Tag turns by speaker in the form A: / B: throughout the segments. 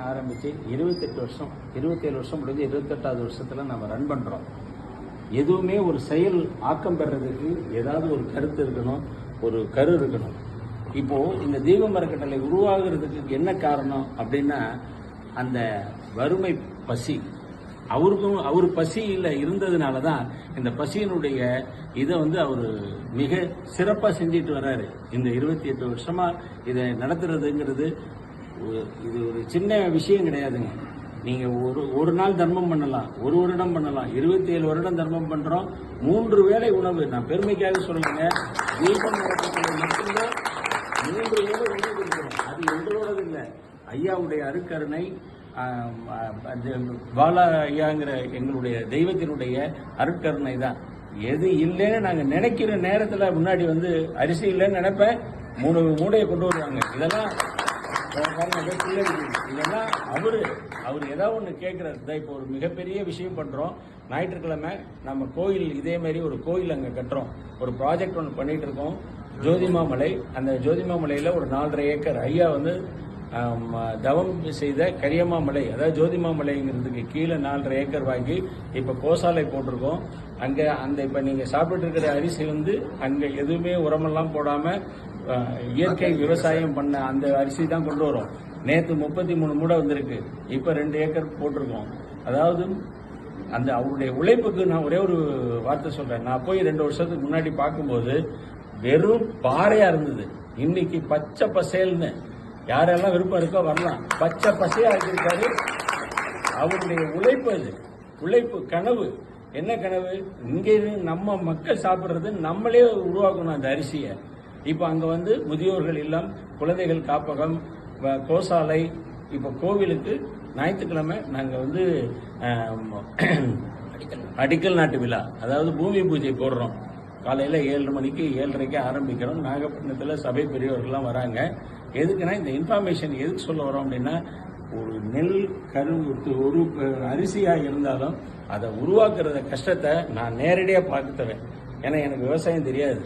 A: Foundation ஆரம்பித்து இருபத்தெட்டு வருஷம் இருபத்தேழு வருஷம் முடிஞ்சு இருபத்தெட்டாவது வருஷத்தில் நம்ம ரன் பண்ணுறோம் எதுவுமே ஒரு செயல் ஆக்கம் பெறதுக்கு ஏதாவது ஒரு கருத்து இருக்கணும் ஒரு கரு இருக்கணும். இப்போது இந்த தீப மரக்கட்டளை உருவாகிறதுக்கு என்ன காரணம் அப்படின்னா அந்த வறுமை பசி. அவருக்கும் அவர் பசியில் இருந்ததுனால தான் இந்த பசியினுடைய இதை வந்து அவர் மிக சிறப்பாக செஞ்சுட்டு வர்றாரு. இந்த இருபத்தி எட்டு வருஷமாக இதை நடத்துறதுங்கிறது இது ஒரு சின்ன விஷயம் கிடையாதுங்க. நீங்க ஒரு ஒரு நாள் தர்மம் பண்ணலாம். ஒரு வருடம் பண்ணலாம். இருபத்தி ஏழு வருடம் தர்மம் பண்றோம். மூன்று வேளை உணவு நான் பெருமைக்காக சொல்லுங்க தீபம் மட்டும்தான் மூன்று வேளை உணவு கொடுக்கிறோம். அது எங்களோடது இல்லை ஐயாவுடைய அருக்கருணை பாலா ஐயாங்கிற எங்களுடைய தெய்வத்தினுடைய அருட்கருணை தான். எது இல்லைன்னு நாங்க நினைக்கிற நேரத்துல முன்னாடி வந்து அரிசி இல்லைன்னு நினைப்பேன். மூணு மூடையை கொண்டு வருவாங்க. இதெல்லாம் இல்லைன்னா அவர் அவரு அவர் ஏதாவது ஒன்று கேட்குறாரு தான் இப்போ ஒரு மிகப்பெரிய விஷயம் பண்றோம் ஞாயிற்றுக்கிழமை நம்ம கோயில் இதே மாதிரி ஒரு கோயில் அங்கே கட்டுறோம். ஒரு ப்ராஜெக்ட் ஒன்று பண்ணிட்டு இருக்கோம். ஜோதிமா மலை அந்த ஜோதிமா மலையில் ஒரு நாலரை ஏக்கர் ஐயா வந்து தவம் செய்த கரியம்மா மலை அதாவது ஜோதிமா மலைங்கிறதுக்கு கீழே நாலரை ஏக்கர் வாங்கி இப்போ கோசாலை போட்டிருக்கோம். அங்கே அந்த இப்போ நீங்கள் சாப்பிட்டு இருக்கிற அரிசி வந்து அங்கே எதுவுமே உரமெல்லாம் போடாமல் இயற்கை விவசாயம் பண்ண அந்த அரிசி தான் கொண்டு வரோம். நேற்று முப்பத்தி மூணு மூடை வந்திருக்கு. இப்போ ரெண்டு ஏக்கர் போட்டிருக்கோம். அதாவது அந்த அவருடைய உழைப்புக்கு நான் ஒரே ஒரு வார்த்தை சொல்றேன். நான் போய் ரெண்டு வருஷத்துக்கு முன்னாடி பார்க்கும்போது வெறும் பாறையா இருந்தது. இன்னைக்கு பச்சை பசேல்னு யாரெல்லாம் விருப்பம் இருக்கோ வரலாம். பச்சை பசையா இருக்கிருக்காரு அவருடைய உழைப்பு அது. உழைப்பு கனவு. என்ன கனவு? இங்கே இருந்து நம்ம மக்கள் சாப்பிட்றது நம்மளே உருவாக்கணும் அந்த அரிசியை. இப்போ அங்கே வந்து முதியோர்கள் இல்லம் குழந்தைகள் காப்பகம் கோசாலை இப்போ கோவிலுக்கு ஞாயிற்றுக்கிழமை நாங்கள் வந்து அடிக்கல் நாட்டு விழா. அதாவது பூமி பூஜை போடுறோம். காலையில் ஏழு மணிக்கு ஏழரைக்கு ஆரம்பிக்கிறோம். நாகப்பட்டினத்தில் சபை பெரியவர்கள்லாம் வராங்க. எதுக்குன்னா இந்த இன்ஃபர்மேஷன் எதுக்கு சொல்ல வரோம் அப்படின்னா ஒரு நெல் கரு ஒரு அரிசியாக இருந்தாலும் அதை உருவாக்குறத கஷ்டத்தை நான் நேரடியாக பார்த்துவேன் ஏன்னா எனக்கு விவசாயம் தெரியாது.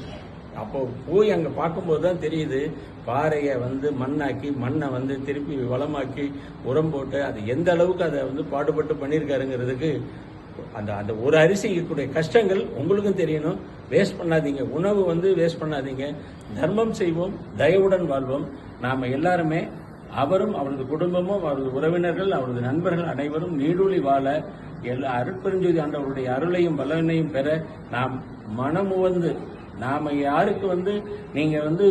A: அப்போ போய் அங்கே பார்க்கும்போது தான் தெரியுது பாறையை வந்து மண்ணாக்கி மண்ணை வந்து திருப்பி வளமாக்கி உரம் போட்டு அது எந்த அளவுக்கு அதை வந்து பாடுபட்டு பண்ணியிருக்காருங்கிறதுக்கு அந்த அந்த ஒரு அரிசி இருக்கக்கூடிய கஷ்டங்கள் உங்களுக்கும் தெரியணும். வேஸ்ட் பண்ணாதீங்க. உணவு வந்து வேஸ்ட் பண்ணாதீங்க. தர்மம் செய்வோம். தயவுடன் வாழ்வோம். நாம் எல்லாருமே அவரும் அவரது குடும்பமும் அவரது உறவினர்கள் அவரது நண்பர்கள் அனைவரும் நீடூழி வாழ எல்லா அருட்பெருஞ்சோதி ஆண்டவருடைய அருளையும் பலனையும் பெற நாம் மனமுவந்து நாம் யாருக்கு வந்து நீங்கள் வந்து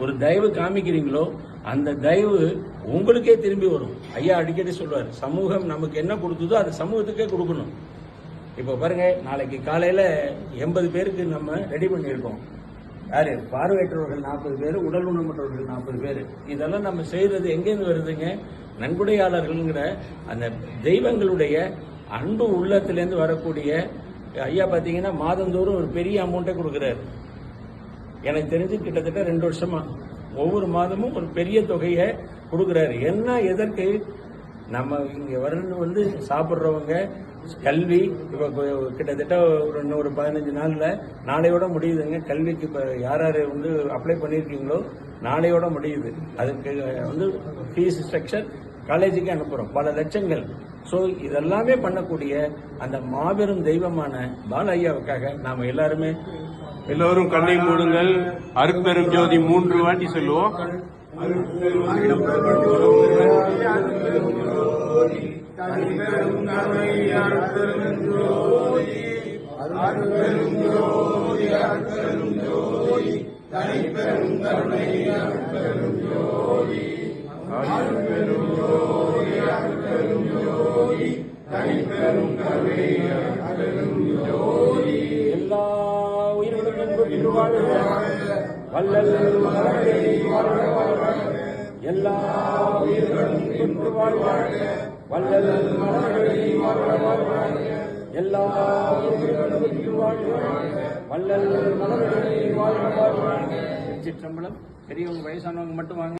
A: ஒரு தயவு காமிக்கிறீங்களோ அந்த தயவு உங்களுக்கே திரும்பி வரும். ஐயா அடிக்கடி சொல்வார் சமூகம் நமக்கு என்ன கொடுத்ததோ அது சமூகத்துக்கே கொடுக்கணும். இப்போ பாருங்க நாளைக்கு காலையில எண்பது பேருக்கு நம்ம ரெடி பண்ணியிருக்கோம். யாரு? பார்வையற்றவர்கள் நாற்பது பேர் உடல் ஊனமற்றவர்கள் நாற்பது பேர். இதெல்லாம் நம்ம செய்யறது எங்கேருந்து வருதுங்க? நன்கொடையாளர்கள்ங்கிற அந்த தெய்வங்களுடைய அன்பு உள்ளத்திலேருந்து வரக்கூடிய ஐயா பார்த்தீங்கன்னா மாதந்தோறும் ஒரு பெரிய அமௌண்ட்டை கொடுக்குறாரு. எனக்கு தெரிஞ்சு கிட்டத்தட்ட ரெண்டு வருஷமா. ஒவ்வொரு மாதமும் ஒரு பெரிய தொகையை கொடுக்குறாரு. என்ன எதற்கு? நம்ம இங்கே வரணும் வந்து சாப்பிட்றவங்க கல்வி இப்போ கிட்டத்தட்ட ஒரு இன்னொரு பதினஞ்சு நாள்ல நாளையோட முடியுதுங்க. கல்விக்கு இப்போ யார் யார் வந்து அப்ளை பண்ணியிருக்கீங்களோ நாளையோட முடியுது. அதுக்கு வந்து ஃபீஸ் ஸ்ட்ரக்சர் காலேஜுக்கு அனுப்புறோம். பல லட்சங்கள். ஸோ இதெல்லாமே பண்ணக்கூடிய அந்த மாபெரும் தெய்வமான பால ஐயாவுக்காக நாம எல்லாருமே
B: எல்லோரும் கண்ணை மூடுங்கள். அருட்பெரும் ஜோதி மூன்று வாட்டி சொல்லுவோம்.
A: எல்லா உயிர்களும் இன்புற்று வாழ்க வல்லல் மலர்களை வாழ்க வாழ்க. எல்லா உயிர்களும் வாழ்க வல்லல் வாழ்க எல்லா உயிர்களும் வல்லல் மலர்களை வாழ்க வாழ்க. சிற்றம்பலம் பெரியவங்க வயசானவங்க மட்டும் வாங்க.